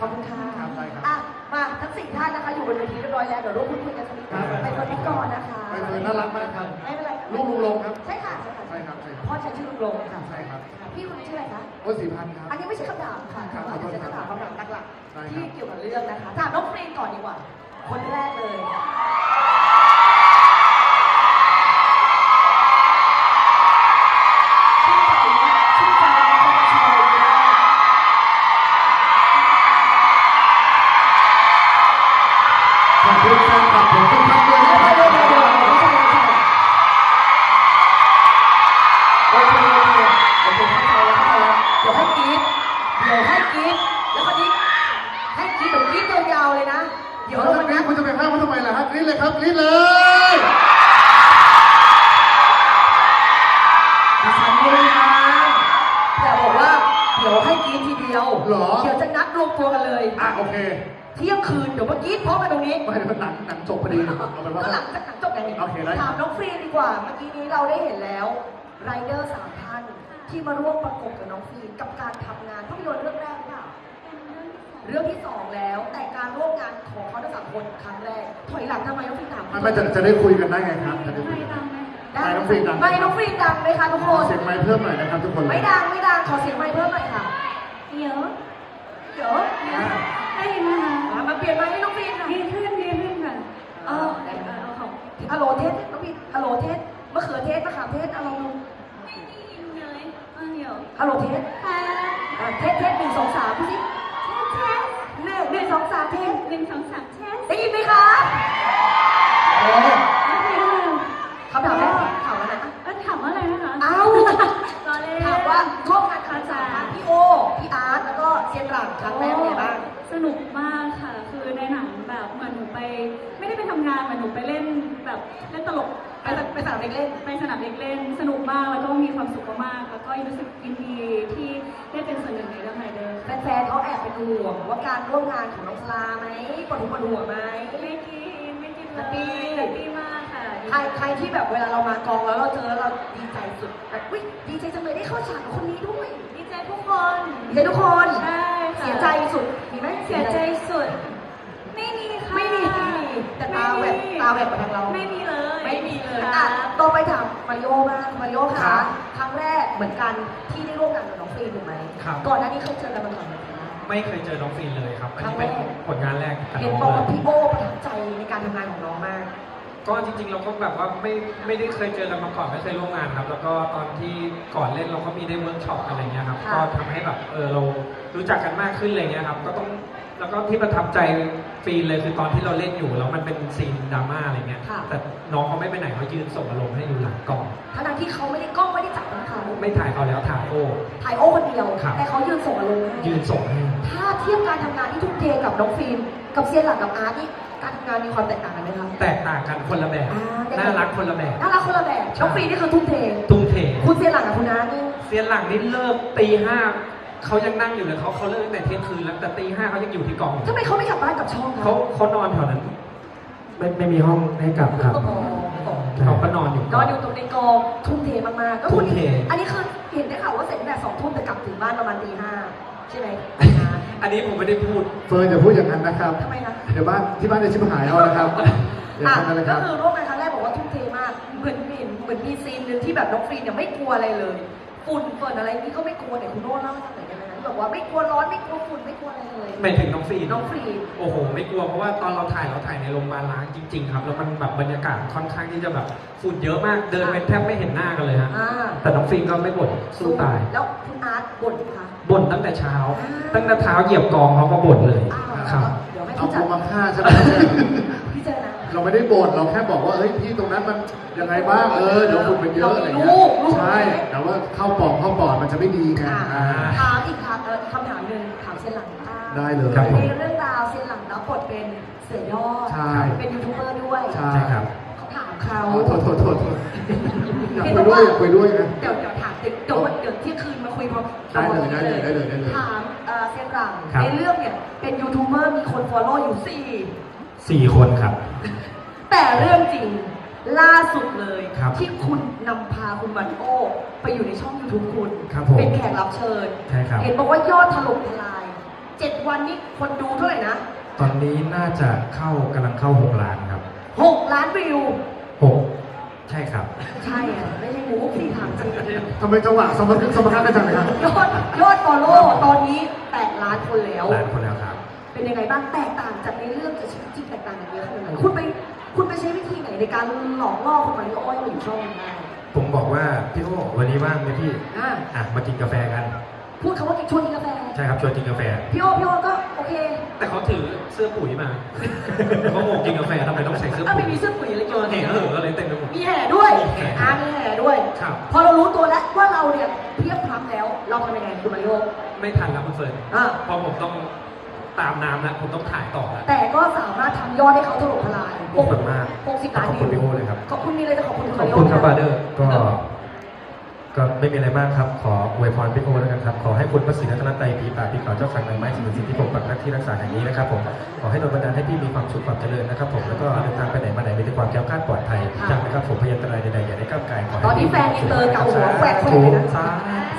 ขอบคุณค่ะครับได้ครับ อะมาทั้งสี่ท่านนะคะอยู่บนเวทีเรียบร้อยแล้วเดี๋ยวร่วมพูดคุยกันสักนิดครับไปคนนี้ก่อนนะคะไปเลยน่ารักมากครับไม่เป็นไรค่ะลูกลุงลงครับ ใช่ค่ะใช่ค่ะใช่ครับใช่ครับพ่อฉันชื่อลุงลงค่ะใช่ครับ พี่คนนี้ชื่ออะไรคะโอ้สีพันธุ์ครับ อันนี้ไม่ใช่คำถามค่ะครับแต่ว่าจะคำถามคำถามหลักได้ๆครับ ที่เกี่ยวกับเรื่องนะคะถามน้องฟรีนก่อนดีกว่า คนแรกเลย ยวเหรอ เดี๋ยวจะนัดรวมตัวกันเลย อะโอเค เที่ยงคืนเดี๋ยวมากรี๊ดพร้อมกันตรงนี้ไม่ได้เป็นหนังหนังจบพอดีเอาเป็นว่า ก็หลังจากหนังจบไงโอเคได้ ถามน้องฟรีนดีกว่า เมื่อกี้นี้เราได้เห็นแล้วไรเดอร์สามท่านที่มาร่วมประกบกับน้องฟรีนกับการทำงานภาพยนตร์เรื่องแรกหรือเปล่า เรื่องที่สองแล้วแต่การร่วมงานของเขาทั้งสามคนครั้งแรก ถอยหลังทำไมน้องฟรีนถามไม่ไม่จะจะได้คุยกันได้ไงครับจะได้คุยกัน ได้ไม่น้องฟรีนดังไม่น้องฟรีนดังไหมคะทุกคน เสียงไมค์เพิ่มหน่อยนะครับทุกคน ไม่ดังไม่ดังขอเสียงไมค์เพิ่มหน่อยค่ะ เดี๋ยวเดี๋ยวอ่าได้ยินไหมคะอะมาเปลี่ยนไมค์ให้น้องฟรีนค่ะดีขึ้นดีขึ้นค่ะเออเอาเอาเอาของฮัลโหลเทสน้องฟรีนฮัลโหลเทสมะเขือเทศมะขามเทศเอาลองดูไม่ได้ยินเลยเออเดี๋ยวฮัลโหลเทสค่ะอะเทสเทสหนึ่งสองสามพูดสิเทสหนึ่งหนึ่งสองสามเทสหนึ่งสองสามเทสได้ยินไหมคะโอ้โอเคค่ะคำถามแรก เล่นตลกไปสไปสนามเด็กเล่นไปสนามเด็กเล่น สนุกมากแล้วก็มีความสุขมากๆแล้วก็รู้สึกยินดีที่ได้เป็นส่วนหนึ่งในเรื่องไฮเดอร์แฟนๆเขาแอบเป็นห่วงว่าการร่วมงานของน้องสลาไหมปวดหัวปวดหัวไหม ไม่กินไม่กินเลยแฮปปี้ แฮปปี้มากค่ะใครใครที่แบบเวลาเรามากองแล้วเราเจอแล้วเราดีใจสุดแบบอุ้ยดีใจจังเลยได้เข้าฉากกับคนนี้ด้วยดีใจทุกคนดีใจทุกคน ใช่ค่ะเสียใจสุดมีไหมเสียใจสุด ไม่มีค่ะไม่มี แต่ตาแหวกตาแหวกมาทางเรา ไม่มีเลย ไม่มีเลยค่ะอะต่อไปถามมาริโอบ้างมาริโอครัคะบครั้งแรกเหมือนกันที่ได้ร่วมงานกับน้องฟรีนถูกไหมครับ ก่อนหน้านี้เคยเจอกันมาก่อนไหมคะ ไม่เคยเจอน้องฟรีนเลยครับอันนี้ครั้เป็นงแรกผลงานแรกกับเห็นน้องบอกเลว่ายพี่โอประทับใจในการทำงานของน้องมาก ก็จริงๆ เราก็แบบว่าไม่ไม่ได้เคยเจอกันมาก่อนไม่เคยร่วมงานครับ แล้วก็ตอนที่ก่อนเล่นเราก็มีได้เวิร์กช็อปอะไรเงี้ยครับค่ะ ก็ทำให้แบบเออเรารู้จักกันมากขึ้นอะไรเงี้ยครับ ก็ต้องแล้วก็ที่ประทับใจ ฟรีนเลยคือตอนที่เราเล่นอยู่แล้วมันเป็นซีนดราม่าอะไรเงี้ย ค่ะ แต่น้องเขาไม่ไปไหนเขายืนส่งอารมณ์ให้อยู่หลังกล้องทั้งๆที่เขาไม่ได้กล้องไม่ได้จับของเขาไม่ถ่ายเขาแล้วถ่ายโอ้ ถ่ายโอคนเดียว ครับ แต่เขายืนส่งอารมณ์ให้ยืนส่งให้ถ้าเทียบการทำงานที่ทุ่มเทกับน้องฟิล์มกับเซียนหลังกับอาร์ตนี่การทำงานมีความแตกต่างกันไหมคะแตกต่างกันคนละแบบ อ่าน่ารักคนละแบบ น่ารักคนละแบบน้องฟิล์มนี่คือทุ่มเท ตุ้มเทคุณเซียนหลังกับคุณอาร์ตนี่ เซียนหลังนี่เลิกตีห้า เขายังนั่งอยู่เลยเขาเขาเลิกตั้งแต่เที่ยงคืนแล้วแต่ตีห้าเขายังอยู่ที่กองอยู่ทำไมเขาไม่กลับบ้านกลับช่องคะเขาเขานอนแถวนั้นไม่ไม่มีห้องให้กลับครับอ๋ออ๋อเขาก็นอนอยู่ นอนอยู่ตรงในกองทุ่มเทมากๆก็คุณทุ่มเท อันนี้คือเห็นได้ข่าวว่าเสร็จตั้งแต่สองทุ่มแต่กลับถึงบ้านประมาณตีห้าใช่ไหมอันนี้ผมไม่ได้พูด เฟิร์นอย่าพูดอย่างนั้นนะครับ ทำไมนะเดี๋ยวบ้านที่บ้านจะชิบหายเอานะครับอย่าอะทำนั้นเลยคก็รับ คือร่วมงานครั้งแรกบอกว่าทุ่มเทมากเหมือนมีเหมือนมีซีนหนึ่งที่แบบน้องฟรีนเนี่ยไม่กลัวอะไรเลย ฝุ่นเปิดอะไรนี่ก็ไม่กลัวแต่คุณโน้เล่าให้ฟังหน่อยได้ไหมนะแบบว่าไม่กลัวร้อนไม่กลัวฝุ่นไม่กลัวอะไรเลยหมายถึงน้องฟรีนน้องฟรีนโอ้โห ไม่กลัวเพราะว่าตอนเราถ่ายเราถ่ายในโรงพยาบาลล้างจริงๆครับแล้วมันแบบบรรยากาศค่อนข้างที่จะแบบฝุ่นเยอะมากเดินไปแทบไม่เห็นหน้ากันเลยฮะอ่าแต่น้องฟรีนก็ไม่บ่นสู้ตาย แล้วคุณอาร์ตบ่นไหมคะบ่นตั้งแต่เช้าอ่าตั้งแต่เท้าเหยียบกองเขาก็บ่นเลยอ้าวครับเดี๋ยวให้เอาพี่จักูดมาฆ่าใช่ไหม เนี่ยพี่เจอนะเราไม่ได้บ่นเราแค่บอกว่าเฮ้ยพี่ตรงนั้นมันยังไงบ้างเออเดี๋ยวฝุ่นมันเยอะอะไรเงี้ลูยกลูก ใช่แต่ว่าเข้าปอดเข้าปอดมันจะไม่ดีไงค่ะอ่าถามอีกครับเออคำถามหนึ่งถามเซียนหลังบ้างได้เลย ครับผม ในเรื่องราวเซียนหลังรับบทเป็นเสือยอด ใช่ เป็นยูทูบเบอร์ด้วยใช่ ใช่ครับ เขาถามเขาอ๋อโทษโทษโทษโทษอยากคุยด้วยอยากคุยด้วยนะ เดี๋ยวเดี๋ยวถามเดี๋ยวเดี๋ยวเดี๋ยวเที่ยงคืนมาคุยพร้อมได้เลยได้เลยได้เลยได้เลย ถามเอ่อเซียนหลังครับ ในเรื่องเนี่ยเป็นยูทูบเบอร์มีคนฟอลโล่อยู่สี่ สี่คนครับ แต่เรื่องจริงล่าสุดเลย ครับที่คุณนำพาคุณมาริโอไปอยู่ในช่อง YouTube คุณ ครับผมเป็นแขกรับเชิญ ใช่ครับ เห็นบอกว่ายอดถล่มทลายเจ็ดวันนี้คนดูเท่าไหร่นะตอนนี้น่าจะเข้ากำลังเข้าหกล้านครับหกล้านวิวหกใช่ครับ ใช่อะไม่ใช่หมูสี่ถามจริงทำไมจังหวะสมรรถสมรรถกันจังเลยครับยอดยอดฟอลโล่ตอนนี้แตะล้านคนแล้ว ล้านคนแล้วครับ เป็นยังไงบ้างแตกต่างจากในเรื่องกับชีวิตจริงแตกต่างกันเยอะขนาดไหนคุณไปคุณไปใช้วิธีไหนในการหลอกล่อคุณมาริโอให้มาอยู่ช่องนี้ได้ผมบอกว่าพี่โอ้วันนี้ว่างไหมพี่อะอะมากินกาแฟกัน พูดคำว่ากินชวนกินกาแฟใช่ครับชวนกินกาแฟ พี่โอพี่โอก็โอเคแต่เขาถือเสื้อปุ๋ยมา เขาบอกกินกาแฟทำไมต้องใส่เสื้ออ้าวปุ๋ไม่ยมีเสื้อปุ๋ยอะไรเกี่ยวกับเห็นเอออะไรเต็มไปหมด มีแห่ด้วยแห่อ่ามีแห่ด้วย ครับ พอเรารู้ตัวแล้วว่าเราเนี่ยเพียบพร้ำแล้ว เราทำยังไงคุณมาริโอไม่ทันแล้วคุณเฟิร์นอะ เพอผมต้อง ตามน้ำแล้วผมต้องถ่ายต่อแล้ว แต่ก็สามารถทำยอดให้เขาถล่มทลายขอบคุณมากหกสิบล้านขอบคุณพี่โอเลยครับ ขอบคุณมีอะไรจะขอบคุณขอบคุณครับมาบาริเดโออร์ก็ ก็ไม่มีอะไรมากครับ ขออวยพรพี่โอแล้วกันครับ ขอให้คุณพระศรีรัตนตรัยปีป่าปีเขาเจ้าขังนางไม้สิ่งศักดิ์สิทธิ์ที่ปกปักรักที่รักษาแห่งนี้นะครับผม ขอให้โดนบันดาลให้พี่มีความสุขความเจริญนะครับ ผม แล้วก็เดินทางไปไหนมาไหนมีแต่ความแก้วคลาดปลอดภัยจากนะครับผมพยันตรายใดๆอย่าได้ก้าวไกลขอให้ตอนนี้แฟนอินเตอร์เก่าหัวแขวกแขวกถูเลยกนะสา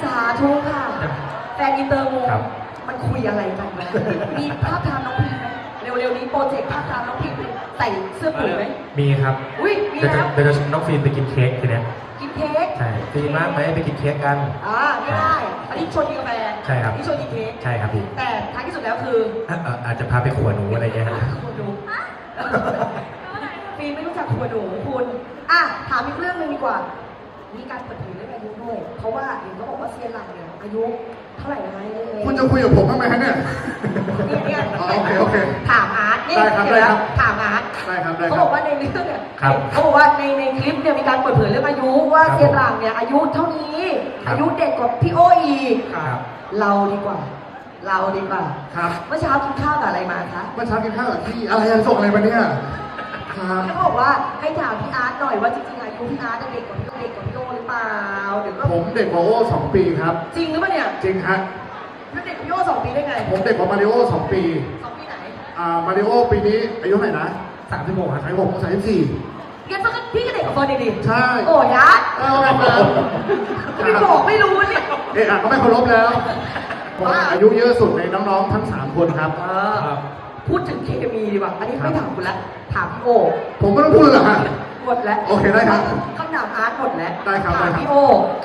สาธุค่ะครับแฟนอินเตอร์งง ครับมันคุยอะไรกันวะมีภาพทามน้องพีไหมเร็วๆนี้โปรเจกต์ภาพทามน้องพีใส่เสื้อปุ๋ยไหมมีครับอุ้ยมีเดี๋ยวจะแล้วเดี๋ยวจะชวนน้องฟิล์มไปกินเค้กทีเนี้ยกินเค้กใช่ฟิล์มมากไหมไปกินเค้กกัน อ่าไม่ได้อันนี้ชวนกินกาแฟใช่ครับนี่ชวนกินเค้กใช่ครับพี่แต่ท้ายที่สุดแล้วคืออะอะอาจจะพาไปขวหนูอะไรเงี้ยฮะคุณดูฟีนไม่รู้จักครัวหนูคุณอะถามอีกเรื่องหนึงดีกว่า มีการเปิดเผยเรื่องอายุด้วย เพราะว่าเห็นเขาบอกว่าเซียนหลังเนี่ยอายุ เท่าไหร่นะคะเนี่ยคุณจะคุยกับผมบ้างไหมฮะเนี่ย เนี่ยเนี่ยอ๋อโอเคโอเคถามอาร์ตนี่ได้ครับเดี๋ยวได้ครันะบ ถามอาร์ตได้ครับได้เขาครับอบกว่าในเรื่องเนี่ยครับเขาบอกว่าในในคลิปเนี่ยมีการเปิดเผยเรื่องอายุว่าครับเซียนหลังเนี่ยอายุเท่านี้ ครับ อายุเด็กกว่าพี่โออีกครับเราดีกว่า เราดีกว่า ครับเมื่อเช้ากินข้าวกับอะไรมาคะเมื่อเช้ากินข้าวกับพี่อะไรยังส่งอะไรมาเนี่ยครับ เขาบอกว่าให้ถามพี่อาร์ตหน่อยว่าจริงๆอายุพี่อาร์ตเด็กกว่าพี่เด็กกว่าพี่โอหรือ เปล่าเดี๋ยวก็ผมเด็กกว่าโอ้สองปีครับ จริงหรือเปล่าเนี่ยจริงฮะพี่เด็กกว่าพี่โอสองปีได้ไงผมเด็กกว่ามาริโอสองปีสองปีไหนอ่ามาริโอปีนี้อายุเท่าไหร่นะสามสิบโมงครับสามหกสามสิบสี่เรียนสักพี่ก็เด็กกว่าเฟิร์นดิใช่โอ้ยัดเออครับไม่บอกไม่รู้เนี่ยเอะอะก็ไม่เคารพแล้วผมอายุเยอะสุดในน้องๆทั้งสามคนครับเออครับพูดถึงเคมีดีกว่าอันนี้ไม่ถามคุณละถามพี่โอผมไม่ต้องพูดเลยเหรอฮะ หมดแล้วโอเคได้ครับคำถามอาร์ตหมดแล้วได้ครับถามได้ครับพี่โอ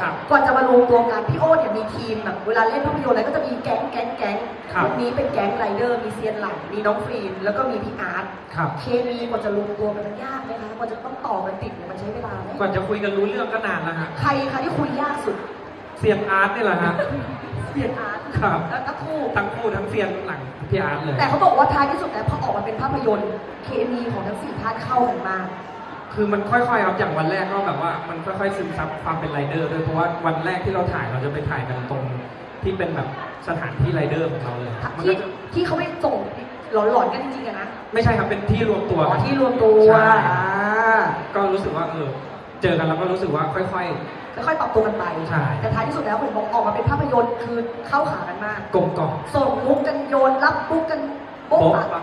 ครับก่อนจะมารวมตัวกันพี่โอเนี่ยมีทีมแบบเวลาเล่นภาพยนตร์อะไรก็จะมีแก๊งแก๊งแก๊งครับวันนี้เป็นแก๊งไรเดอร์มีเซียนหลังมีน้องฟรีนแล้วก็มีพี่อาร์ตครับเคมีกว่าจะรวมตัวกันมันยากไหมคะกว่าจะต้องต่อกันติดเนี่ยมันใช้เวลาไหมก่อนจะคุยกันรู้เรื่องก็นานแล้วฮะใครคะที่คุยยากสุดเซียนอาร์ตนี่แหละฮะเซียนอาร์ตครับแล้วก็คู่ทั้งคู่ทั้งเซียนหลังพี่อาร์ตเลยแต่เขาบอกว่าท้ายที่สุดแล้วพอออกมาเป็นภาพยนตร์เคมีของทั้งสี่ท่านเข้ากันมาก คือมันค่อยๆครับอย่างวันแรกก็แบบว่า มันค่อยๆซึมซับความเป็นไรเดอร์ด้วยเพราะว่าวันแรกที่เราถ่ายเราจะไปถ่ายกันตรงที่เป็นแบบสถานที่ไรเดอร์ของเราเลยมันที่ก็จะที่เขาไม่ส่งหลอนๆกันจริงๆอะนะไม่ใช่ครับเป็นที่รวมตัวอ๋อกันที่รวมตัวใช่อ่าก็รู้สึกว่าเออเจอกันแล้วก็รู้สึกว่าค่อยค่อยๆปรับตัวกันไป ใช่ แต่ท้ายที่สุดแล้วผมบอกออกมาเป็นภาพยนตร์คือเข้าขากันมาก ๆกลมกล่อม ส่งมุกกันโยนรับมุกกันโป๊ะโป๊ะปะปะ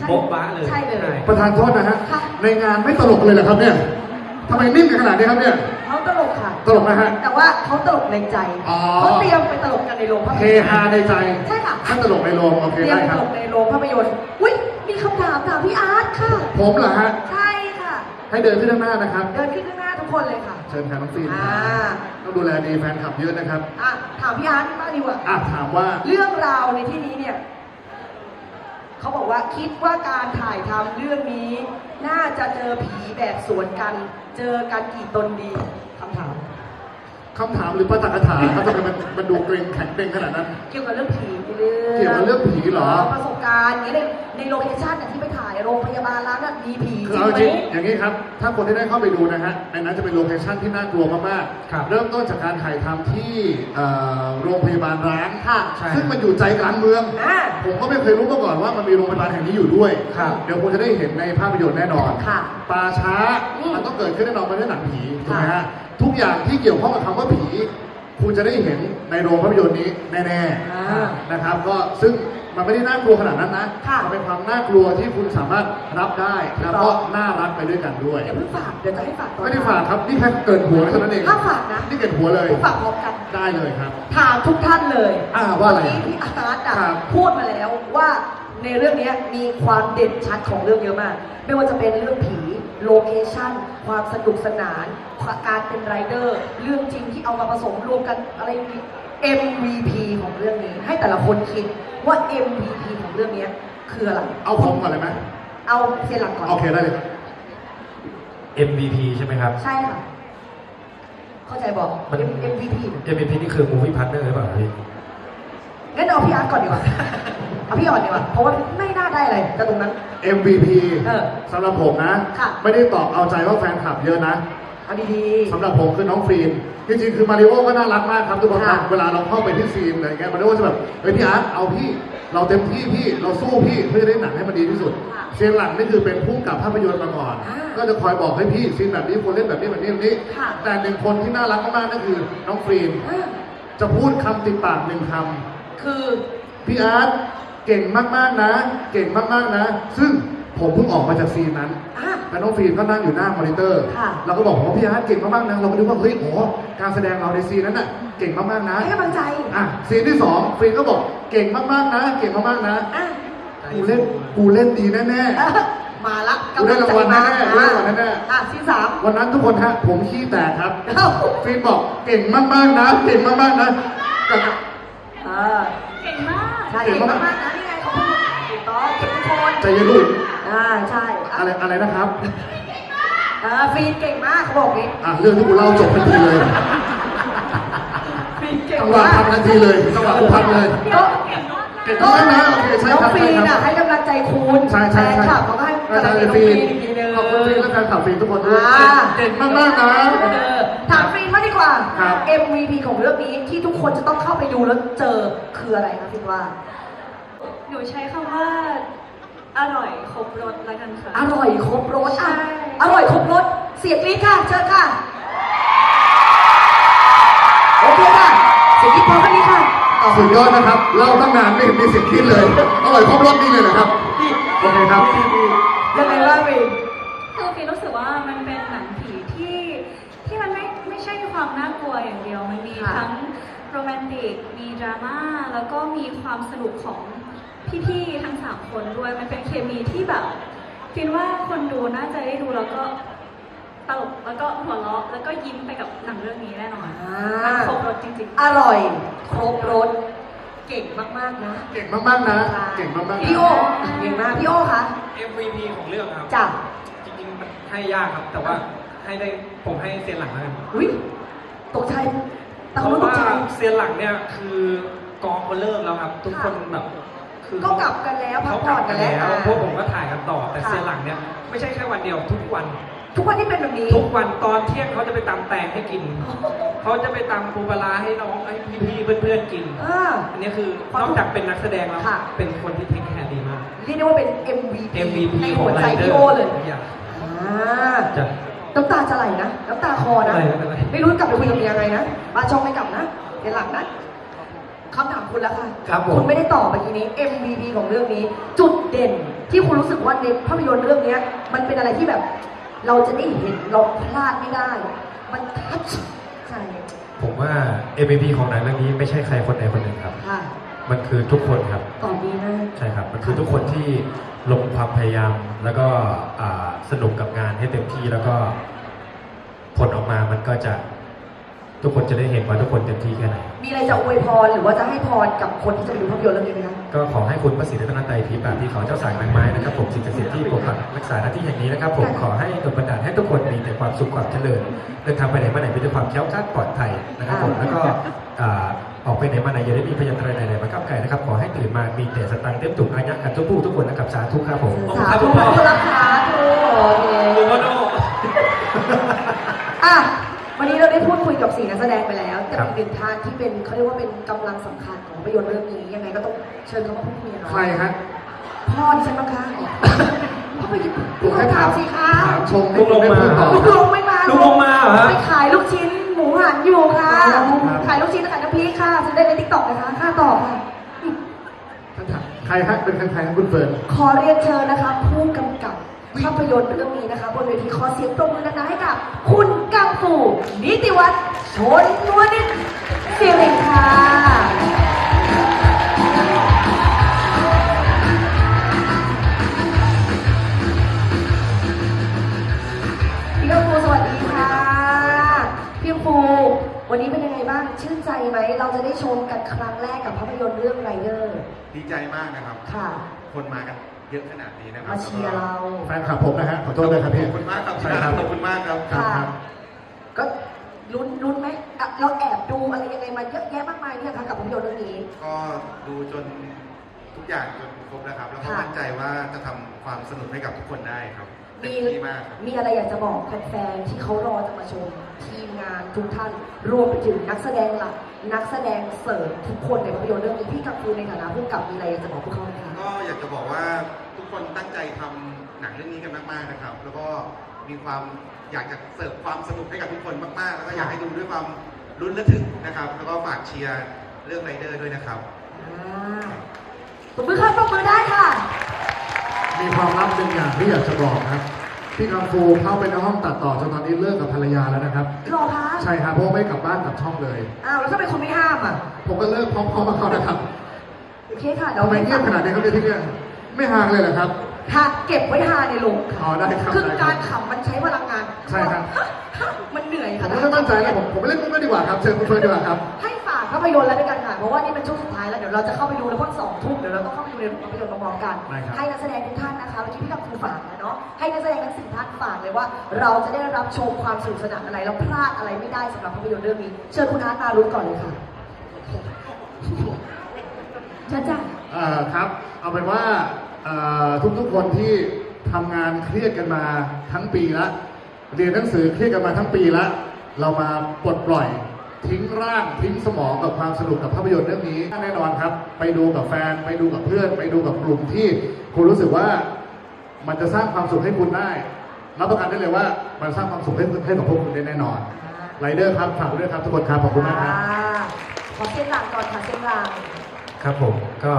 ใช่โป๊ะบะเลยใช่เลยใช่ประธานโทษนะฮะ ค่ะ ในงานไม่ตลกเลยเหรอครับเนี่ยทำไมนิ่งกันขนาดนี้ครับเนี่ย เขาตลกค่ะ ตลกนะฮะ แต่ว่าเขาตลกในใจอ๋อ เขาเตรียมไปตลกกันในโรงภาพเฮยนตร์ ฮาในใจใช่ค่ะไม่ตลกในโรงโอเคเตรียมได้ไปคตรับ ลกในโรงภาพยนตร์อุ้ยมีคำถามถามพี่อาร์ตค่ะ ผมเหรอฮะ ใช่ค่ะ ให้เดินขึ้นข้างหน้านะครับ เดินขึ้นข้างหน้าทุกคนเลยค่ะ เชิญครับน้องฟิล์มอ่า ต้องดูแลดีแฟนคลับเยอะนะครับ อะถามพี่อาร์ตบ้างดีกว่า อะถามว่า เรื่องราวในที่นี้เนี่ย เขาบอกว่าคิดว่าการถ่ายทำเรื่องนี้ น่าจะเจอผีแบบสวนกัน เจอกันกี่ตนดีคำถาม คำถามหรือประตักถาครับทำไมมันมันดูเกรงแข็งเกรงขนาดนั้น เกี่ยวกับเรื่องผีในเรื่องเกี่ยวกับเรื่องผีเหรอ ประสบ การณ์อย่างนี้ในในโลเคชั่นน่ะที่ไปถ่ายโรงพยาบาลร้านน่ะมีผีจคือริงเอาไหมจริงอย่างนี้ครับ ถ้าคนที่ได้เข้าไปดูนะฮะในนั้นจะเป็นโลเคชั่นที่น่ากลัวมากครับ ๆเริ่มต้นจากการถ่ายทำที่เอ่อโรงพยาบาลร้าง ค่ะ ใช่ ซึ่งมันอยู่ใจกลางเมือง อ่า ผมก็ไม่เคยรู้มาก่อนว่ามันมีโรงพยาบาลแห่งนี้อยู่ด้วย ครับ เดี๋ยวคงจะได้เห็นในภาพยนตร์แน่นอนค่ะป่าช้า อืมมันต้องเกิดขึ้นแน่นอนมันเป็นหนังผีถูกไหมค่ะ ฮะ ทุกอย่างที่เกี่ยวข้องกับคำว่าผี คุณจะได้เห็นในโรงภาพยนตร์นี้แน่อ่า ๆนะครับ ก็ซึ่ง มันไม่ได้น่ากลัวขนาดนั้นนะค่ะมันเป็นความน่ากลัวที่คุณสามารถรับได้แล้วก็น่ารักไปด้วยกันด้วยอย่าเพิ่งฝากเดี๋ยวจะให้ฝากตอนไม่ได้ฝากครับนี่แค่เกินหัวเท่านั้นเองถ้าฝากนะนี่เกินหัวเลยฝากพร้อมกันได้เลยครับ ถามทุกท่านเลยอ่าว่าอะไรเมื่อกี้พี่อาร์ตอะครับพูดมาแล้วว่าในเรื่องนี้มีความเด่นชัดของเรื่องเยอะมาก ไม่ว่าจะเป็นเรื่องผีโลเคชั่นความสนุกสนาน การเป็นไรเดอร์ เรื่องจริงที่เอามาผสมรวมกันอะไรอย่างนี้ MVP ของเรื่องนี้ ให้แต่ละคนคิดว่า MVP ของเรื่องนี้คืออะไร เอาผมก่อนเลยไหมเอาเซียนหลักก่อน โอเคได้เลยครับ MVP ใช่ไหมครับ ใช่ค่ะ เข้าใจบอก มัน MVP MVP นี่คือ movie partner หรือเปล่าพี่งั้นเอาพี่อาร์ตก่อนดีกว่า เอาพี่อ่อนดีกว่า เพราะว่าไม่น่าได้อะไรกับตรงนั้น MVP เออสำหรับผมนะ ค่ะ ไม่ได้ตอบเอาใจว่าแฟนคลับเยอะนะ เอาดีสำหรับผมคือน้องฟรีน จริงๆคือมาริโอก็น่ารักมากครับทุกคนครับค่ะเวลาเราเข้าไปที่ซีนอะไรเงี้ยมาริโอจะแบบเฮ้ยพี่อาร์ตเอาพี่เราเต็มที่พี่เราสู้พี่เพื่อจะได้หนังให้มันดีที่สุดค่ะเซียนหลังนี่คือเป็นผู้กำกับภาพยนตร์มาก่อนอ่าก็จะคอยบอกให้พี่ซีนแบบนี้ควรเล่นแบบนี้แบบนี้แบบนี้ค่ะแต่หนึ่งคนที่น่ารักมากๆนั่นคือน้องฟรีนๆอ่าจะพูดคำติดปากหนึ่งคคือำพี่อาร์ตเก่งมากๆนะ เก่งมากๆนะ ซึ่ง ผมเพิ่งออกมาจากซีนนั้นอ่าแล้วน้องฟิล์มก็นั่งอยู่หน้ามอนิเตอร์ ค่ะเราก็บอกว่าพี่อาร์ตเก่งมากๆนะ เราก็นึกว่าเฮ้ยโอ้การแสดงเราในซีนนั้นน่ะเก่งมากๆนะให้กำลังใจ อะซีนที่สองฟิล์มก็บอกเก่งมากๆนะ เก่งมากๆนะ อะกูเล่นกูเล่นดีแน่เออมาละกูได้รางวัลแน่ๆกูได้รางวัลแน่ๆ อะซีนสามๆวันนั้นทุกคนฮะผมขี้แตกครับเอ้า ฟิล์มบอกเก่งมากๆนะ เก่งมากๆนะกับ เออเก่งมาก ใช่เก่งมากๆนะนี่ไงเขาพูดถูกต้องเก่งทุกคน ใจเย็นลูก อ่าใช่อะอะไรอะไรนะครับเออฟีนเก่งมากเขาบอกนี้อะเรื่องที่กูเล่าจบทันทีเลยฟีนเก่งจังหวะมากพักทันทีเลยจังหวะกูพักเลย ก็เก่งมากนะโอเคใช่น้องครับฟีใช่นคอะรับให้กำลังใจคุณใช่ใช่แฟนใช่คลับเขาก็ให้กำลังใจน้องฟีฟีนอีกทีนึง ขอบคุณฟีนและแฟนคลับฟีนทุกคนด้วยอ่า เก่งมากมากๆนะ เออถามฟีนมางดีกว่า ครับ MVP ของเรื่องนี้ที่ทุกคนจะต้องเข้าไปดูแล้วเจอคืออะไรคะฟีนว่า หนูใช้คำว่า อร่อยครบรสละกันค่ะ อร่อยครบรสใช่อะอร่อยครบรสเสียงกรี๊ดค่ะ เชิญค่ะ โอเคค่ะ เสียงกรี๊ดพร้อมกันนี้ค่ะต่อสุดยอดนะครับเล่าตั้งนานไม่เห็นมีเสิ่งคิดเลย อร่อยครบรสนี่เลยนะครับ โอเคครับ ยังไงบ้างฟีนคือฟีรู้สึกว่ามันเป็นหนังผีที่ที่มันไม่ไม่ใช่ความน่ากลัวอย่างเดียว มันมีทั้งโรแมนติก มีดราม่าแล้วก็มีความสนุกของ พี่ๆทั้งสามคนด้วย มันเป็นเคมีที่แบบฟินว่าคนดูน่าจะได้ดูแล้วก็ตลกแล้วก็หัวเราะแล้วก็ยิ้มไปกับหนังเรื่องนี้แน่นอนอ่ามันครบรสจริงๆ อร่อย ครบรสเก่งมากๆนะเก่งมากๆนะ เก่งมากๆนะพี่โอเก่งมากพี่โอคะ MVP ของเรื่องครับ จ้ะจริงๆมันให้ยากครับ แต่ว่าให้ได้ผมให้เซียนหลังแล้วกันอุ้ยตกใจแต่เพเขาราะไม่ตกว่าใจ เซียนหลังเนี่ยคือกองเขาเลิกแล้วครับ ทุกคนแบบ คือก็กลับกันแล้วพัเขากกผ่ลัอบนกักันนแล้แล้ววพวกผมก็ถ่ายกันต่อ แต่ค่ะเซียนหลังเนี่ยไม่ใช่แค่วันเดียวทุกวัน ทุกวันที่เป็นแบบนี้ ทุกวันตอนเที่ยงเขาจะไปตำแตงให้กิน เขาจะไปตำปูปลาร้าให้น้องให้พี่ๆเพื่อนๆกินอ่าอันนี้คือความนอกจากเป็นนักแสดงแล้ว ค่ะ เป็นคนที่เทคแคร์ดีมาก เรียกได้ว่าเป็น MVP MVP ในขอหังวไรใจเดอพี่ร์โอเลยทุกอย่างอ่าจะ น้ำตาจะไหลนะ น้ำตาคอนะไม่เป็นไร ไม่รู้กลับไปคุยกับเมียไงนะบ้านช่องไม่กลับนะเดี๋ยวหลังนะ คำถามคุณแล้วค่ะครับผมคุณไม่ได้ตอบเมื่อกี้นี้ MVP ของเรื่องนี้ จุดเด่นที่คุณรู้สึกว่าในภาพยนตร์เรื่องเนี้ย มันเป็นอะไรที่แบบ เราจะได้เห็นเราพลาดไม่ได้ มันทัชใจผมว่า MVP ของหนังเรื่องนี้ไม่ใช่ใครคนใดคนหนึ่งครับ ค่ะมันคือทุกคนครับ ตอบดีนะใช่ครับ มันคือทุกคนที่ลงความพยายาม แล้วก็อ่าสนุกกับงานให้เต็มที่แล้วก็ผลออกมามันก็จะ ทุกคนจะได้เห็นว่าทุกคนเต็มที่แค่ไหน มีอะไรจะอวยพรหรือว่าจะให้พรกับคนที่จะไปดูภาพยนตร์เรื่องนี้ไหมคะ ก็ขอให้คุณพระศรีรัตนตรัยผีป่าบที่เขาเจ้าสายนางไม้นะครับผมสิ่งศักดิ์สิทธิ์ที่ปกปักรักษาหน้าที่แห่งนี้นะครับผมขอให้ดลบันดาลให้ทุกคนมีแต่ความสุขความเจริญเดินทางไปไหนมาไหนมีแต่ความแคล้วคลาดปลอดภัยนะครับผมแล้วก็อ่าออกไปไหนมาไหนอย่าได้มีพยันตรายใดๆมาก้าวไก่นะครับขอให้ตื่นมามีแต่สตังค์เต็มตุกอายักกันทุกผู้ทุกคนนะครับสาธุครับผมสาธุพระคุณรักษาธุโอเคลูโมโนอะ วันนี้เราได้พูดคุยกับสี่นักแสดงไปแล้ว แต่อีกหนึ่งท่านที่เป็นเขาเรียกว่าเป็นกำลังสำคัญของภาพยนตร์เรื่องนี้ยังไงก็ต้องเชิญเขามาพูดคุยกันหน่อยใครฮะพ่อดิฉันมั้งคะพ่อไปพี่ผมให้ถามสิคะถามชมลูกลงมาให้พูดต่อลูกลงไม่มาลูกลงมาเหรอฮะไปขายลูกชิ้นหมูมูหันอยู่ค่ะครับขายลูกชิ้นขายน้ำพริกค่ะซื้อได้ในติ๊กต็อกนะคะค่าต่อค่ะท่านถามใครฮะเป็นใครครับคุณเฟิร์นขอเรียนเชิญนะคะผู้กำกับ ภาพยนตร์เรื่องนี้นะคะบนเวทีขอเสียงปรบมือดังๆให้กับ คุณกังฟูนิติวัฒน์ชนนวนิชสิริค่ะพี่กังฟูสวัสดีค่ะพี่กังฟูวันนี้เป็นยังไงบ้างชื่นใจไหมเราจะได้ชมกันครั้งแรกกับภาพยนตร์เรื่องไรเดอร์ดีใจมากนะครับ ค่ะ คนมากัน เยอะขนาดนี้นะครับมาเชียร์เรา แฟนคลับผมนะฮะขอโทษด้วยครับพี่ขอบคุณมากครับใช่ครับขอบคุณมากครับครับค่ะครับ ก็ลุ้นลุ้นไหมอะเราแอบดูอะไรยังไงมาเยอะแยะมากมายเนี่ยค่ะกับภาพยนตร์เรื่องนี้ ก็ดูจนทุกอย่างจนครบแล้วครับ แล้วก็ค่ะ มั่นใจว่าจะทำความสนุกให้กับทุกคนได้ครับเต็มมีที่มากครับ มีอะไรอยากจะบอกแฟนๆที่เขารอจะมาชมทีมงานทุกท่าน รวมไปถึงนักแสดงหลัก นักแสดงเสริมทุกคนในภาพยนตร์เรื่องนี้พี่กับครูในฐานะผู้กำกับมีอะไรอยากจะบอกพวกเขาไหมคะก็อยากจะบอกว่าทุกคนตั้งใจทำหนังเรื่องนี้กันมากๆนะครับ แล้วก็มีความอยากจะเสิร์ฟความสนุกให้กับทุกคนมากๆ แล้วก็อยากให้ดูด้วยความลุ้นระทึกนะครับ แล้วก็ฝากเชียร์เรื่องไรเดอร์ด้วยนะครับ อ่าปรบมือค่ะปรบมือได้ค่ะ มีความลับหนึ่งอย่างที่อยากจะบอกครับ พี่กังฟูเข้าไปในห้องตัดต่อจนตอนนี้เลิกกับภรรยาแล้วนะครับรอคะใช่ครับเพราะว่าไม่กลับบ้านกลับช่องเลย อ้าวแล้วถ้าเป็นคนไม่ห้ามอะ ผมก็เลิกพร้อมๆกับเขานะครับโอเคค่ะเดี๋ยวทำไมเงียบขนาดนี้ครับเนี่ยที่เนี่ยไม่ห่างเลยเหรอครับ ค่ะเก็บไว้ทานในโรงอ๋อได้ครับคือได้คการับรขำมันใช้พลังงานใช่ครับ มันเหนื่อยผค่ะมไม่ต้องมั่นใจแล้วผมผมไม่เล่นมุกก็ดีกว่าครับเชิญคุณเฟิร์นดีกว่าครับ ให้ฝาก ภาพยนตร์แล้วด้วยกันค่ะ เพราะว่านี่เป็นช่วงสุดท้ายแล้วเดี๋ยวเราจะเข้าไปดูแล้วพอสองทุ่มเดี๋ยวเราต้องเข้าไปดูในภาพยนตร์พร้อมๆกัน ได้ครับ ให้นักแสดงทุกท่านนะคะเมื่อกี้พี่กับครูฝากนะเนาะ ให้นักแสดงทั้งสี่ท่านฝากเลยว่า เราจะได้รับชมความสนุกสนานอะไรแล้วพลาดอะไรไม่ได้สำหรับภาพยนตร์เรื่องนี้ เชิญคุณอาร์ตมารุ้ก่อนเลยค่ะ จ้าจ้าเอ่อครับ เอาเป็นว่าเอ่อทุกๆคนที่ทำงานเครียดกันมาทั้งปีละเรียนหนังสือเครียดกันมาทั้งปีละเรามาปลดปล่อย ทิ้งร่างทิ้งสมองกับความสนุกกับภาพยนตร์เรื่องนี้แน่นอนครับ ไปดูกับแฟน ไปดูกับเพื่อน ไปดูกับกลุ่มที่คุณรู้สึกว่ามันจะสร้างความสุขให้คุณได้รับประกันได้เลยว่ามันสร้างความสุขให้ให้กับพวกคุณได้แน่นอนไรเดอร์ครับฝากไว้ด้วยครับทุกคนครับขอบคุณมากครับขอเส้นหลังก่อนค่ะเส้นหลังครับผมก็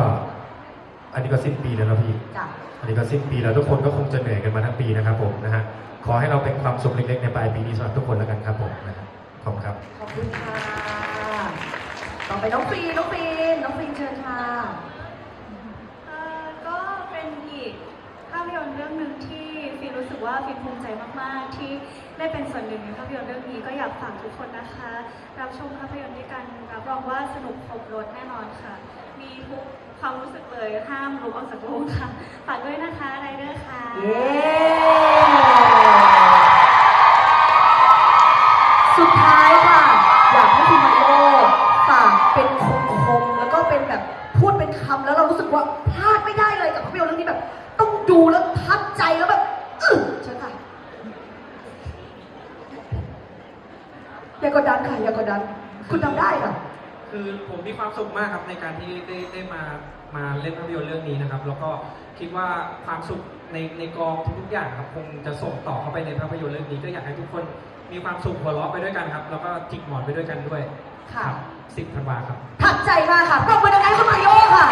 อันนี้ก็สิ้นปีแล้วนะพี่จ้ะอันนี้ก็สิ้นปีแล้วทุกคนก็คงจะเหนื่อยกันมาทั้งปีนะครับผมนะฮะขอให้เราเป็นความสุขเล็กๆในปลายปีนี้สำหรับทุกคนแล้วกันครับผมนะครับ ขอบคุณครับ ขอบคุณค่ะ ต่อไปน้องฟรีนน้องฟรีนน้องฟรีนเชิญค่ะ เอ่อก็เป็นอีกภาพยนตร์เรื่องหนึ่งที่ฟิล์มรู้สึกว่าฟิล์มภูมิใจมาก ๆ ที่ได้เป็นส่วนหนึ่งในภาพยนตร์เรื่องนี้ก็อยากฝากทุกคนนะคะ รับชมภาพยนตร์ด้วยกันรับรองว่าสนุกครบรถแน่นอนค่ะ มีทุกความรู้สึกเลยห้ามลุกออกจากโรงค่ะฝากด้วยนะคะไรเดอร์ค่ะ เย้ สุดท้ายค่ะ อยากให้คุณมาริโอฝากเป็นคมคมแล้วก็เป็นแบบพูดเป็นคำแล้วเรารู้สึกว่าพลาดไม่ได้เลยกับภาพยนตร์เรื่องนี้แบบ ต้องดูแล้วทับใจแล้วแบบอึ้งเชิญค่ะอย่ากดดันค่ะอย่ากดดัน คุณทำได้ค่ะ คือผมมีความสุขมากครับในการที่ได้ได้มามาเล่นภาพยนตร์เรื่องนี้นะครับ แล้วก็คิดว่าความสุขในในกองทุกๆอย่างครับคงจะส่งต่อเข้าไปในภาพยนตร์เรื่องนี้ก็อยากให้ทุกคน มีความสุขหัวเราะไปด้วยกันครับ แล้วก็จิกหมอนไปด้วยกันด้วยค่ะ สิบธันวาครับ ทับใจมากค่ะปรบมือดังๆให้คุณมาริโอค่ะ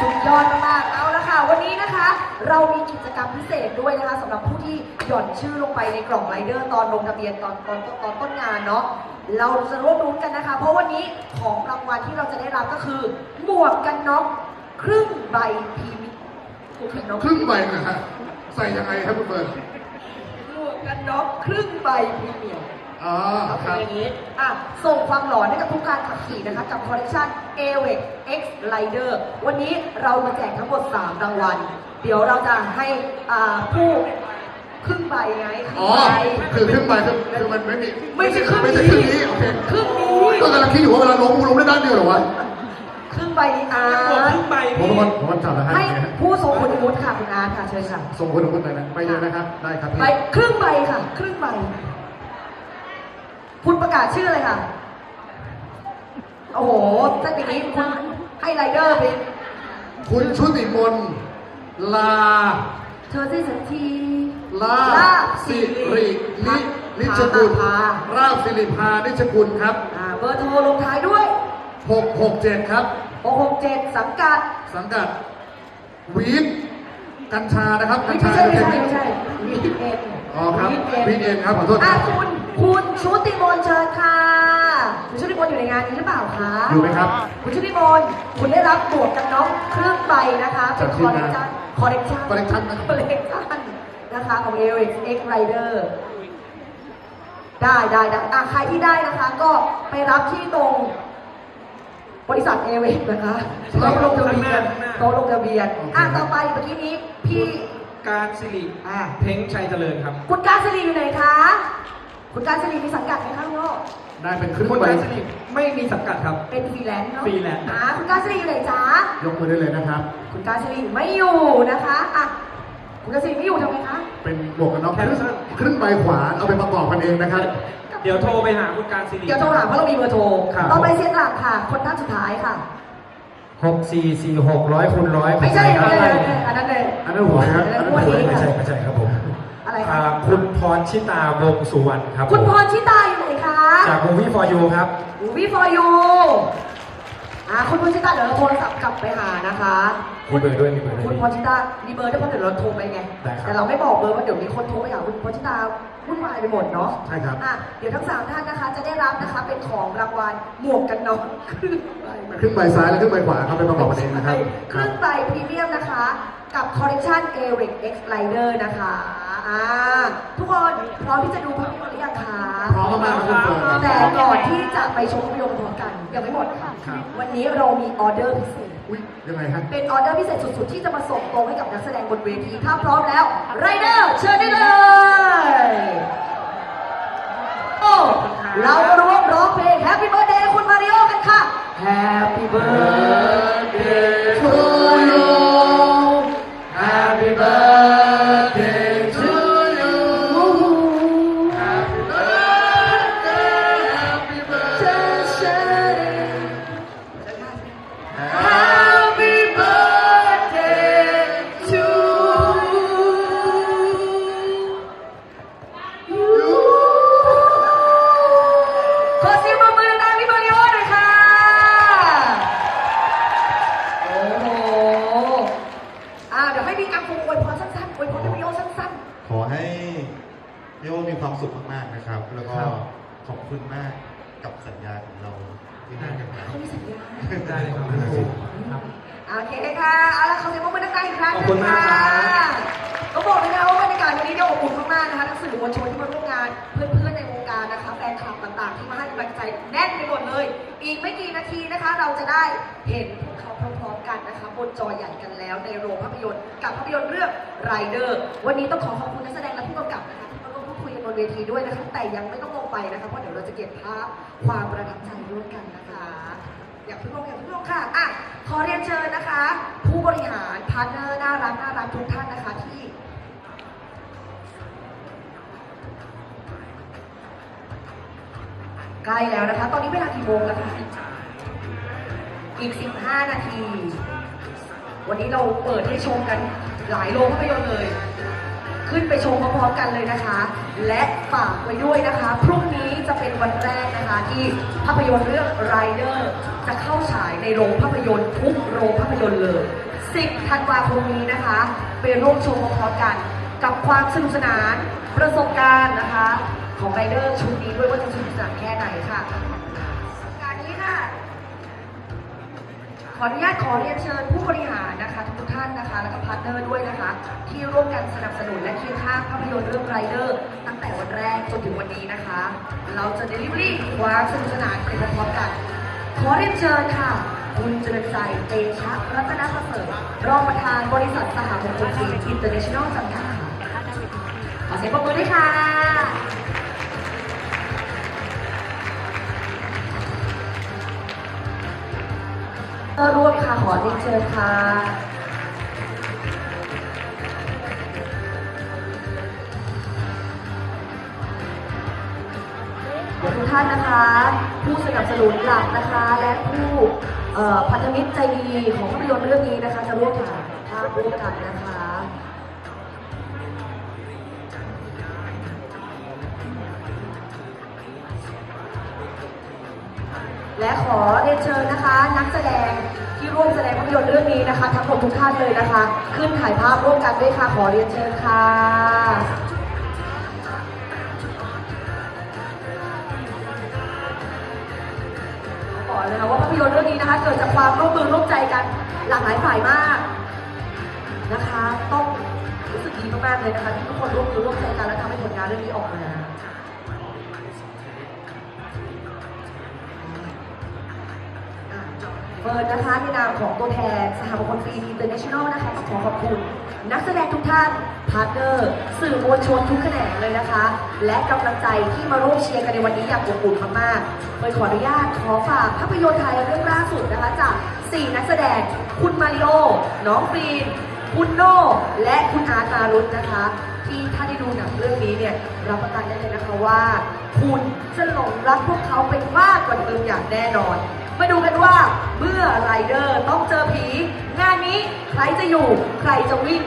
สุดยอดมากๆเอาละค่ะ วันนี้นะคะ เรามีกิจกรรมพิเศษด้วยนะคะสำหรับผู้ที่หย่อนชื่อลงไปในกล่องไรเดอร์ตอนลงทะเบียนตอนตอนตอนต้นงานเนาะ เราจะร่วมรุ้นกันนะคะ เพราะวันนี้ของรางวัลที่เราจะได้รับก็คือ หมวกกันน็อกครึ่งใบพรีเมียมหมวกกันน็อก ครึ่งใบนะฮะใส่ยังไงครับคุณเฟิร์นหมว กกันน็อกครึ่งใบพรีเมียมอ๋อเอาคเป็นรับอย่างนี้อะส่งความหลอนให้กับทุกการขับขี่นะคะ กับคอลเลคชัน a w e x X Rider วันนี้เรามาแจกทั้งหมด 3 รางวัล เดี๋ยวเราจะให้อ่าผู้ครึ่งใบไงครึ่อ๋งอใบ คือครึ่งใบคือคือมันไม่มีไม่ใช่ครึ่งไม่นี้ใช่ครึ่งนี้โอเคครึ่งนี้ ก็กำลังคิดอยู่ว่าเวลาล้มล้มได้ด้านเดียวเหรอวะ ครึ่งใบนี้อาหมวกร์ครึ่งใบผมเป็นคนผมเป็นคนจับนะฮะให้ผู้ทรงคุณวุฒิค่ะคุณอาร์ตค่ะเชิญค่ะส่งคนคนไหนนะไปเลยนะครับได้ครับพี่ใบครึ่งใบค่ะ ครึ่งใบ คุณประกาศชื่อเลยค่ะ โอ้โหถ้าอย่างนี้คุณให้ไรเดอร์ไปคุณชุติมนลา เธอที่สักทีลาสิรินินิชกุลพาราบสิริพานิชกุลครับอ่าเบอร์โทรลงท้ายด้วย 667 ครับ 667 สังกัดสังกัดวีดกัญชานะครับกัไม่ญชาใช่ไม่ใช่เป็นไม่ใช่วีเอ็นอ๋อครับวีดเอ็นครับขอโทษคอะรับคุณคุณชุติมนต์เชิญค่ะคุณชุติมนต์อยู่ในงานนี้หรือเปล่าคะ อยู่ไหมครับ คุณชุติมนต์คุณได้รับหมวกกันน็อกเครื่องใบนะคะเป็นจากคที่อลเลงานกชันคอลเลกชัน collection นะครับคอลเลกชันนะคะของ a อ x X Rider ได้ได้ได้อะใครที่ได้นะคะ ก็ไปรับที่ตรง บริษัทเอเวนะคะโต๊ะลงทะเบียนข้างหน้าโต๊ะลงทะเบียนโอเคอะครับต่อไปเมื่อกี้นี้พี่การสิริอะเพ้งชัยเจริญครับ คุณการศิริอยู่ไหนคะคุณการศิริมีสังกัดไหมคะคุณโลกได้เป็นครึ่งคุณใบการสิริไม่มีสังกัดครับ เป็นฟรีแลนซ์เนาะฟรีแลนซ์อะคุณการศิริอยู่ไหนจ๊ะยกมือได้เลยนะครับ คุณการศิริไม่อยู่นะคะอะคุณการศิริไม่อยู่ทำไมคะเป็นหมวกกันน็อกครึ่งครึ่งใบขวาเอาไปประกอบกันเองนะครับ เดี๋ยวโทรไปหาคุณการสิริ เดี๋ยวโทรหาเพราะเรามีเบอร์โทร ครับ ต่อไปเสียงหลักค่ะ คนท่านสุดท้ายค่ะ6446ร้อยคูณร้อยไม่ใช่ครัไม่บใช่ไม่ใช่อันนั้นเลย อันนั้นหัวนะครับอันนั้นหัวไม่ใช่ไม่ใช่ครับผมอะไรอ่าคะคุณพรชิตาวงสุวรรณครับคุณผมพรชิตาอยู่ไหนคะจาก Movie for You ครับ วีฟอร์ยู อ่าคุณพรชิตาเดี๋ยวเราโทรศัพท์กลับไปหานะคะ มีเบอร์ด้วยมีเบอร์ด้วยคุณพรชิตามีเบอร์ด้วยเพราะเดี๋ยวเราโทรไปไง ได้ครับ แต่เราไม่บอกเบอร์ว่าเดี๋ยวมีคนโทรไปหาคุณพรชิตาวุ่นวายไปหมดเนาะ ใช่ครับ อะเดี๋ยวทั้งสามท่านนะคะจะได้รับนะคะเป็นของรางวัลหมวกกันน็อกครึ่งใบครึ่งใบซ้ายและครึ่งใบขวาเอาไปประกอบกันเองนะครับครึ่งใบพรีเมียมนะคะ กับคอลเลคชัน a r i c X Rider นะคะ อ่าทุกคนพร้อมที่จะดูภาพยนตร์หรือยังคะพร้อมมากๆครับคุณเฟิร์น แต่ก่อนที่จะไปชมภาพยนตร์พร้อมกันยังไม่หมดค่ะ ครับ วันนี้เรามีออเดอร์พิเศษ อุ้ยยังไงฮะ เป็นออเดอร์พิเศษสุดๆ ที่จะมาส่งตรงให้กับนักแสดงบนเวที ถ้าพร้อมแล้ว ไรเดอร์เชิญได้เลย โอ้เรามาร่วมร้องเพลง Happy Birthday คุณมาริโอกันค่ะ Happy Birthday to ขอเสียงปรบมือดังๆพี่มาริโอหน่อยค่ะ โอ้โหอ่าเดี๋ยวให้พี่กังฟูอวยพรสั้นๆอวยพรให้มาริโอสั้น ขอให้พี่โอมีความสุขมากๆนะครับ แล้วก็ครับ ขอบคุณมากกับสัญญาของเราที่ให้กันๆมาเขามีสัญญาณได้เลยครับครับ โอเคค่ะเอาละขอเสียงปรบมือดังๆอีกครั้งหขอบนึคุณงมากครัค่ะบก็บอกเลยนะว่าบรรยากาศวันนี้เนี่ยอบอุ่นมากๆนะคะทั้งสื่อมวลชนที่มาร่วมงาน ใจแน่นไปหมดเลย อีกไม่กี่นาทีนะคะ เราจะได้เห็นพวกเขาพร้อมๆกันนะคะ บนจอใหญ่กันแล้วในโรงภาพยนตร์กับภาพยนตร์เรื่อง Rider วันนี้ต้องขอขอบคุณนักแสดงและผู้กำกับนะคะที่มาร่วมพูดคุยกันบนเวทีด้วยนะคะแต่ยังไม่ต้องลงไปนะคะเพราะเดี๋ยวเราจะเก็บภาพความประทับใจร่วมกันนะคะอย่าเพิ่งลงอย่าเพิ่งลงค่ะอะขอเรียนเชิญนะคะ ผู้บริหารพาร์ทเนอร์น่ารักน่ารักทุกท่านนะคะที่ ใกล้แล้วนะคะ ตอนนี้เวลากี่โมงแล้วคะอีก 15 นาที วันนี้เราเปิดให้ชมกันหลายโรงภาพยนตร์เลย ขึ้นไปชมพร้อมๆกันเลยนะคะ และฝากไว้ด้วยนะคะ พรุ่งนี้จะเป็นวันแรกนะคะ ที่ภาพยนตร์เรื่อง Rider จะเข้าฉายในโรงภาพยนตร์ทุกโรงภาพยนตร์เลย 10 ธันวาคมนี้นะคะ ไปร่วมชมพร้อมๆกัน กับความสนุกสนานประสบการณ์นะคะ ของ Rider ชุดนี้ด้วยว่าจะสนุกสนานแค่ไหนค่ะการนี้ค่ะ ขออนุญาตขอเรียนเชิญผู้บริหารนะคะทุกท่านนะคะ แล้วก็พาร์ทเนอร์ด้วยนะคะ ที่ร่วมกันสนับสนุนและเคียงข้างภาพยนตร์เรื่องไรเดอร์ตั้งแต่วันแรกจนถึงวันนี้นะคะ เราจะเดลิเวอรี่ความสนุกสนานไปพร้อมกัน ขอเรียนเชิญค่ะคุณเจริญใจเตชะรัตนประเสริฐรองประธานบริษัทสหมงคลฟิล์มอินเตอร์เนชั่นแนลจำกัดขอเสียงปรบมือด้วยค่ะ เออร่วมค่ะขอเรียนเชิญค่ะ เดี๋ยวทุกท่านนะคะ ผู้สนับสนุนหลักนะคะ และผู้พันธมิตรใจดีของภาพยนตร์เรื่องนี้นะคะ จะร่วมถ่ายภาพร่วมกันนะคะ และขอเรียนเชิญนะคะ นักแสดงที่ร่วมแสดงภาพยนตร์เรื่องนี้นะคะ ทั้งหมดทุกท่านเลยนะคะ ขึ้นถ่ายภาพร่วมกันด้วยค่ะขอเรียนเชิญค่ะบอกเลยนะว่าภาพยนตร์เรื่องนี้นะคะ เกิดจากความร่วมมือร่วมใจกันหลากหลายฝ่ายมากนะคะ ต้องรู้สึกดีมากๆเลยนะคะที่ทุกคนร่วมมือร่วมใจกันและทำให้ผลงานเรื่องนี้ออกมา เฟิร์นนะคะในนามของตัวแทนสหมงคลฟิล์มอินเตอร์เนชั่นแนลนะคะต้องขอขอบคุณ นักแสดงทุกท่านพาร์ทเนอร์สื่อมวลชนทุกแขนงเลยนะคะ และกำลังใจที่มาร่วมเชียร์กันในวันนี้อย่างอบอุ่นมากๆเฟิร์นขออนุญาตขอฝากภาพยนตร์ไทยเรื่องล่าสุดนะคะจาก 4 นักแสดงคุณมาริโอน้องฟิล์มคุณโน่และคุณอาตารุตนะคะ ที่ถ้าได้ดูหนังเรื่องนี้เนี่ยรับประกันได้เลยนะคะว่า คุณจะหลงรักพวกเขาเป็นมากกว่าเดิมอย่างแน่นอน มาดูกันว่าเมื่อไรเดอร์ต้องเจอผี งานนี้ใครจะอยู่ ใครจะวิ่ง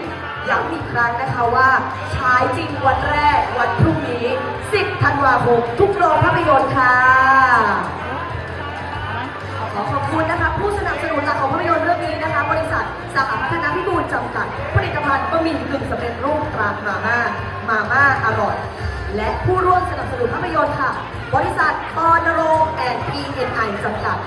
ย้ำอีกครั้งนะคะว่าฉายจริงวันแรกวันพรุ่งนี้ 10 ธันวาคมทุกโรงภาพยนตร์ค่ะขอขอบคุณนะคะผู้สนับสนุนหลักของภาพยนตร์เรื่องนี้นะคะ บริษัทสหพัฒนาพิบูลจำกัด ผลิตภัณฑ์บะหมี่กึ่งสำเร็จรูปตรามาม่ามาม่าอร่อย และผู้ร่วมสนับสนุนภาพยนตร์ค่ะ บริษัทปอนโรงแอนด์พีเอ็นไอจำกัด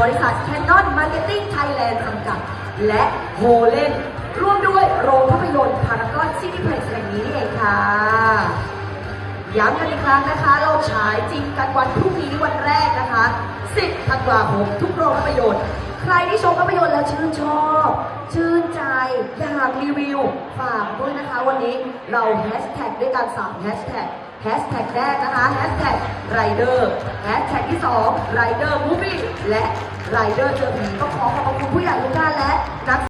บริษัทแคนนอนมาร์เก็ตติ้งไทยแลนด์จำกัด และโฮเลนร่วมด้วยโรงภาพยนตร์พารากอนซิตี้เพลสแห่งนี้นี่เองค่ะ ย้ำกันอีกครั้งนะคะ เราฉายจริงกันวันพรุ่งนี้วันแรกนะคะ 10ธันวาคมทุกโรงภาพยนตร์ ใครที่ชมภาพยนตร์แล้วชื่นชอบชื่นใจอยากรีวิว ฝากด้วยนะคะวันนี้เราแฮชแท็กด้วยกัน3แฮชแท็ก แฮชแท็กแรกนะคะแฮชแท็กไรเดอร์แฮชแท็กที่2ไรเดอร์มูฟี่และไรเดอร์เจอผีก็ขอขอบคุณผู้ใหญ่ทุกท่านและนัก